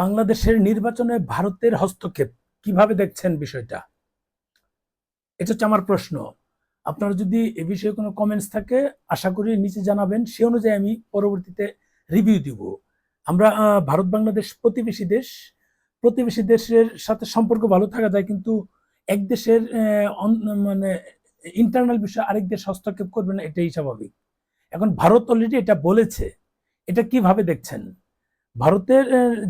বাংলাদেশের নির্বাচনে ভারতের হস্তক্ষেপ, কীভাবে দেখছেন বিষয়টা? এটা হচ্ছে আমার প্রশ্ন। আপনার যদি এ বিষয়ে কোনো কমেন্টস থাকে, আশা করি নিচে জানাবেন, সে অনুযায়ী আমি পরবর্তীতে রিভিউ দিব। আমরা ভারত বাংলাদেশ প্রতিবেশী দেশ, প্রতিবেশী দেশের সাথে সম্পর্ক ভালো থাকা যায়, কিন্তু এক দেশের মানে ইন্টারনাল বিষয়ে আরেক দেশ হস্তক্ষেপ করবে না, এটাই স্বাভাবিক। এখন ভারত অলরেডি এটা বলেছে, এটা কীভাবে দেখছেন? ভারতের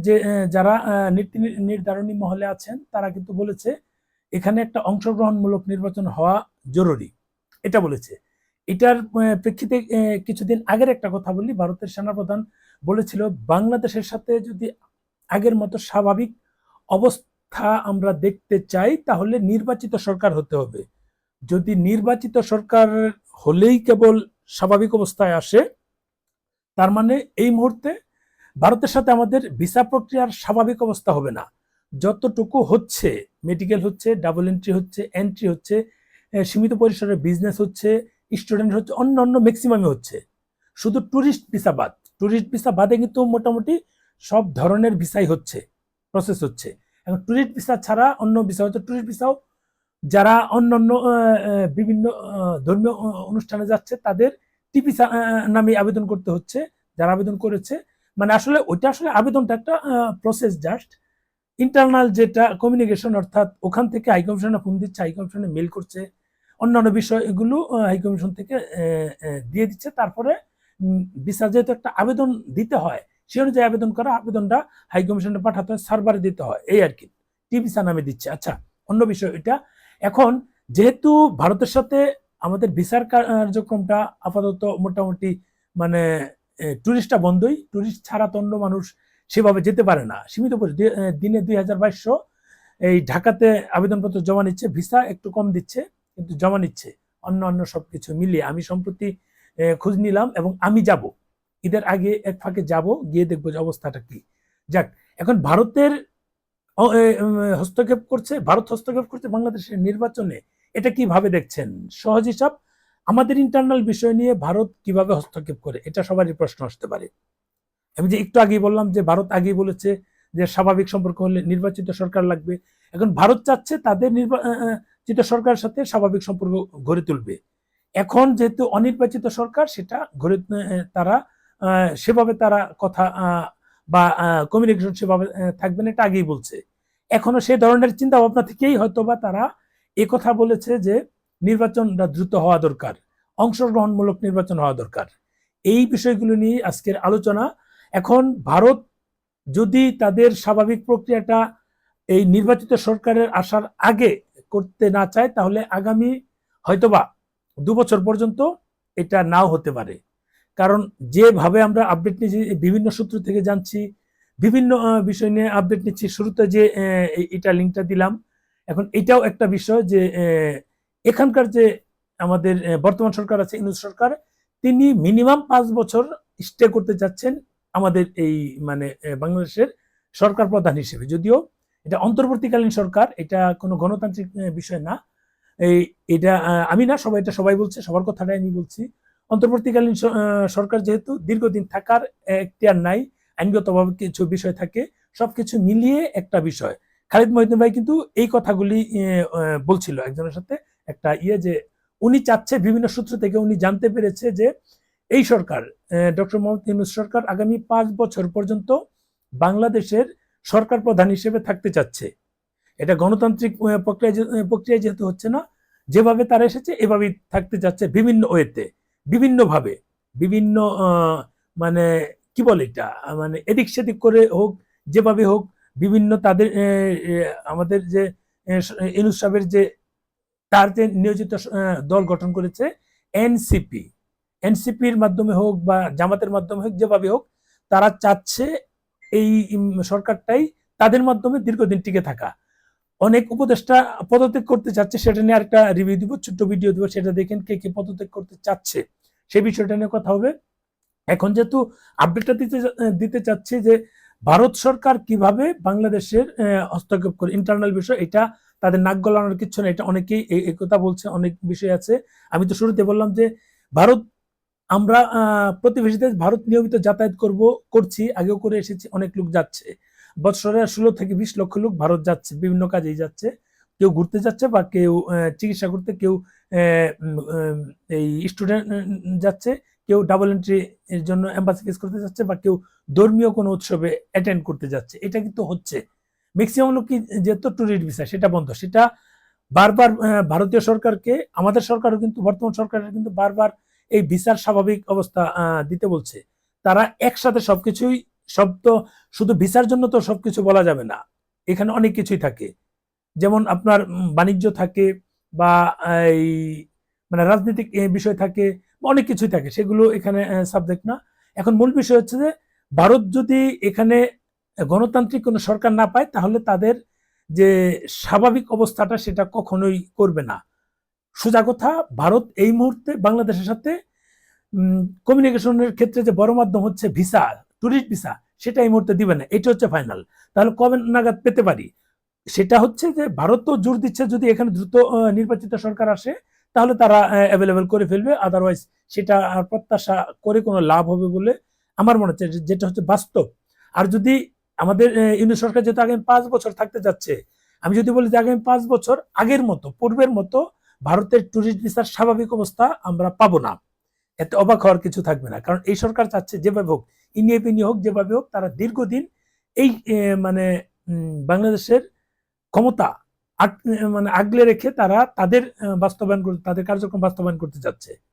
যে যারা নীতি নির্ধারণী মহলে আছেন, তারা কিন্তু বলেছে, এখানে একটা অংশগ্রহণমূলক নির্বাচন হওয়া জরুরি। এটা বলেছে। এটার প্রেক্ষিতে কিছুদিন আগের একটা কথা বলি, ভারতের সেনাপ্রধান বলেছিল, বাংলাদেশের সাথে যদি আগের মতো স্বাভাবিক অবস্থা আমরা দেখতে চাই, তাহলে নির্বাচিত সরকার হতে হবে। যদি নির্বাচিত সরকার হলেই কেবল স্বাভাবিক অবস্থায় আসে, তার মানে এই মুহূর্তে ভারতের সাথে আমাদের ভিসা প্রক্রিয়ার স্বাভাবিক অবস্থা হবে না। যতটুকু হচ্ছে মেডিকেল হচ্ছে ডাবল এন্ট্রি হচ্ছে এন্ট্রি হচ্ছে সীমিত পরিসরে বিজনেস হচ্ছে স্টুডেন্ট হচ্ছে অন্য অন্য ম্যাক্সিমামই হচ্ছে। শুধু ট্যুরিস্ট ভিসা বাদ ট্যুরিস্ট ভিসা বাদে কিন্তু মোটামুটি সব ধরনের ভিসাই হচ্ছে প্রসেস হচ্ছে। এখন ট্যুরিস্ট ভিসা ছাড়া অন্য ভিসা হচ্ছে ট্যুরিস্ট ভিসাও যারা অন্য অন্য বিভিন্ন ধর্মীয় অনুষ্ঠানে যাচ্ছে, তাদের টিপি নামে আবেদন করতে হচ্ছে, যারা আবেদন করেছে মানে আসলে ওইটা আসলে আবেদনটা একটা প্রসেস জাস্ট ইন্টারনাল যেটা কমিউনিকেশন অর্থাৎ ওখান থেকে হাই কমিশনে ফোন দিচ্ছে হাই কমিশনে মেল করছে, অন্যান্য বিষয় এগুলো হাই কমিশন থেকে দিয়ে দিচ্ছে। তারপরে বিচার যেহেতু একটা আবেদন দিতে হয় সে অনুযায়ী আবেদন করা, আবেদনটা হাই কমিশনে পাঠাতে হয় সার্ভারে দিতে হয়, এই আর কি। টি ভিসা নামে দিচ্ছে আচ্ছা অন্য বিষয় এটা। এখন যেহেতু ভারতের সাথে আমাদের ভিসার কার্যক্রমটা আপাতত মোটামুটি মানে টুরিস্টটা বন্ধই। টুরিস্ট ছাড়া তো অন্য মানুষ সেভাবে যেতে পারে না। সীমিত দিনে দুই হাজার বাইশশো এই ঢাকাতে আবেদনপত্র জমা নিচ্ছে, ভিসা একটু কম দিচ্ছে, কিন্তু জমা নিচ্ছে। অন্য অন্য সবকিছু মিলিয়ে আমি সম্প্রতি খোঁজ নিলাম এবং আমি যাব। ঈদের আগে এক ফাঁকে যাব, গিয়ে দেখব যে অবস্থাটা কি। যাক, এখন ভারতের হস্তক্ষেপ করছে, ভারত হস্তক্ষেপ করছে বাংলাদেশের নির্বাচনে। এটা কীভাবে দেখছেন? সহজ হিসাব আমাদের ইন্টারনাল বিষয় নিয়ে ভারত কীভাবে হস্তক্ষেপ করে, এটা সবারই প্রশ্ন আসতে পারে। আমি যে একটু আগেই বললাম যে ভারত আগেই বলেছে যে স্বাভাবিক সম্পর্ক হলে নির্বাচিত সরকার লাগবে। এখন ভারত চাচ্ছে তাদের নির্বাচিত সরকারের সাথে স্বাভাবিক সম্পর্ক গড়ে তুলবে। এখন যেহেতু অনির্বাচিত সরকার, সেটা গড়ে তারা সেভাবে তারা কথা বা কমিউনিকেশন সেভাবে থাকবে না, এটা আগেই বলছে। এখনও সে ধরনের চিন্তা ভাবনা থেকেই হয়তো বা তারা কথা বলেছে যে নির্বাচনটা দ্রুত হওয়া দরকার, অংশগ্রহণমূলক নির্বাচন হওয়া দরকার। এই বিষয়গুলো নিয়ে আজকের আলোচনা। এখন ভারত যদি তাদের স্বাভাবিক প্রক্রিয়াটা এই নির্বাচিত সরকারের আসার আগে করতে না চায়, তাহলে আগামী হয়তোবা দু বছর পর্যন্ত এটা নাও হতে পারে। কারণ যেভাবে আমরা আপডেট নিয়েছি, বিভিন্ন সূত্র থেকে জানছি, বিভিন্ন বিষয় নিয়ে আপডেট নিচ্ছি। শুরুতে যে এটা লিঙ্কটা দিলাম। এখন এটাও একটা বিষয় যে এখানকার যে আমাদের বর্তমান সরকার আছে ইনুস সরকার, তিনি মিনিমাম পাঁচ বছর স্টে করতে যাচ্ছেন আমাদের এই মানে বাংলাদেশের সরকার প্রধান হিসেবে। যদিও এটা অন্তর্বর্তীকালীন সরকার, এটা কোনো গণতান্ত্রিক বিষয় না। এই এটা আমি না, সবাই, এটা সবাই বলছে, সবার কথাটাই আমি বলছি। অন্তর্বর্তীকালীন সরকার যেহেতু দীর্ঘদিন থাকার এখতিয়ার নাই, আইনগতভাবে কিছু বিষয় থাকে, সবকিছু মিলিয়ে একটা বিষয়। খালিদ মহিউদ্দিন ভাই কিন্তু এই কথাগুলি বলছিল একজনের সাথে। একটা ইয়ে যে উনি চাচ্ছে বিভিন্ন সূত্র থেকে উনি জানতে পেরেছে যে এই সরকার ডক্টর মোহাম্মদ ইউনুস সরকার আগামী পাঁচ বছর পর্যন্ত বাংলাদেশের সরকার প্রধান হিসেবে থাকতে চাচ্ছে। এটা গণতান্ত্রিক প্রক্রিয়া প্রক্রিয়া যেহেতু হচ্ছে না, যেভাবে তারা এসেছে এভাবেই থাকতে চাচ্ছে বিভিন্ন ওয়েতে, বিভিন্নভাবে, বিভিন্ন মানে কি বলে এটা মানে এদিক সেদিক করে হোক, যেভাবে হোক, বিভিন্ন তাদের আমাদের যে ইনুস সাহেবের যে তার যে নিয়োজিত দল গঠন করেছে এনসিপি। এনসিপির মাধ্যমে হোক বা জামাতের মাধ্যমে হোক, যেভাবে হোক, তারা চাচ্ছে এই সরকারটাই তাদের মাধ্যমে দীর্ঘদিন টিকে থাকা। অনেক উপদেষ্টা পদত্যাগ করতে চাচ্ছে, সেটা নিয়ে আরেকটা রিভিউ দিব, ছোট্ট ভিডিও দিব, সেটা দেখেন কে কে পদত্যাগ করতে চাচ্ছে। সেই বিষয়টা নিয়ে কথা হবে। এখন যেহেতু আপডেটটা দিতে দিতে চাচ্ছি যে ভারত সরকার কীভাবে বাংলাদেশের হস্তক্ষেপ করে ইন্টারনাল বিষয়, এটা তাদের নাক গলানোর কিচ্ছু না এটা অনেকেই এই কথা বলছে, অনেক বিষয় আছে। আমি তো শুরুতে বললাম যে, ভারত, আমরা প্রতিবেশী দেশ ভারত নিয়মিত যাতায়াত করব, করছি, আগেও করে এসেছি, অনেক লোক যাচ্ছে। বছরে ষোলো থেকে বিশ লক্ষ লোক ভারত যাচ্ছে, বিভিন্ন কাজেই যাচ্ছে। কেউ ঘুরতে যাচ্ছে বা কেউ চিকিৎসা করতে, কেউ এই স্টুডেন্ট যাচ্ছে। কেউ ডাবল এন্ট্রি এর জন্য এম্বাসি ফেস করতে যাচ্ছে বা কেউ ধর্মীয় কোনো উৎসবে অ্যাটেন্ড করতে যাচ্ছে। এটা কিন্তু হচ্ছে। ম্যাক্সিমাম লোক কি যেহেতু ট্যুরিস্ট ভিসা সেটা বন্ধ। সেটা বারবার ভারতীয় সরকারকে, আমাদের সরকারও কিন্তু, বর্তমান সরকারের কিন্তু বারবার এই ভিসার স্বাভাবিক অবস্থা দিতে বলছে। তারা একসাথে সবকিছুই, সব তো শুধু ভিসার জন্য তো সবকিছু বলা যাবে না। এখানে অনেক কিছুই থাকে। যেমন আপনার বাণিজ্য থাকে বা এই মানে রাজনৈতিক বিষয় থাকে অনেক কিছুই থাকে, সেগুলো এখানে সাবজেক্ট না। এখন মূল বিষয় হচ্ছে যে, ভারত যদি এখানে গণতান্ত্রিক কোনো সরকার না পায়, তাহলে তাদের যে স্বাভাবিক অবস্থাটা সেটা কখনোই করবে না। সোজা কথা, ভারত এই মুহূর্তে বাংলাদেশের সাথে কমিউনিকেশনের ক্ষেত্রে যে বড় মাধ্যম হচ্ছে ভিসা ট্যুরিস্ট ভিসা, সেটা এই মুহূর্তে দিবে না। এটা হচ্ছে ফাইনাল তাহলে কবে নাগাদ পেতে পারি? সেটা হচ্ছে যে, ভারত তো জোর দিচ্ছে যদি এখানে দ্রুত নির্বাচিত সরকার আসে তাহলে তারা অ্যাভেলেবেল করে ফেলবে। আদারওয়াইজ সেটা আর প্রত্যাশা করে কোনো লাভ হবে বলে আমার মনে হচ্ছে যেটা হচ্ছে বাস্তব। আর যদি আমাদের ইউনিট সরকার যেহেতু আগামী পাঁচ বছর থাকতে যাচ্ছে, আমি যদি বলি যে আগামী পাঁচ বছর আগের মতো, পূর্বের মতো ভারতের টুরিস্ট ভিসার স্বাভাবিক অবস্থা আমরা পাবো না। এতে অবাক হওয়ার কিছু থাকবে না। কারণ এই সরকার চাচ্ছে যেভাবে হোক ইনিয়ে হোক, যেভাবে হোক, তারা দীর্ঘদিন এই মানে বাংলাদেশের ক্ষমতা মানে আগলে রেখে তারা তাদের বাস্তবায়ন তাদের কার্যক্রম বাস্তবায়ন করতে যাচ্ছে।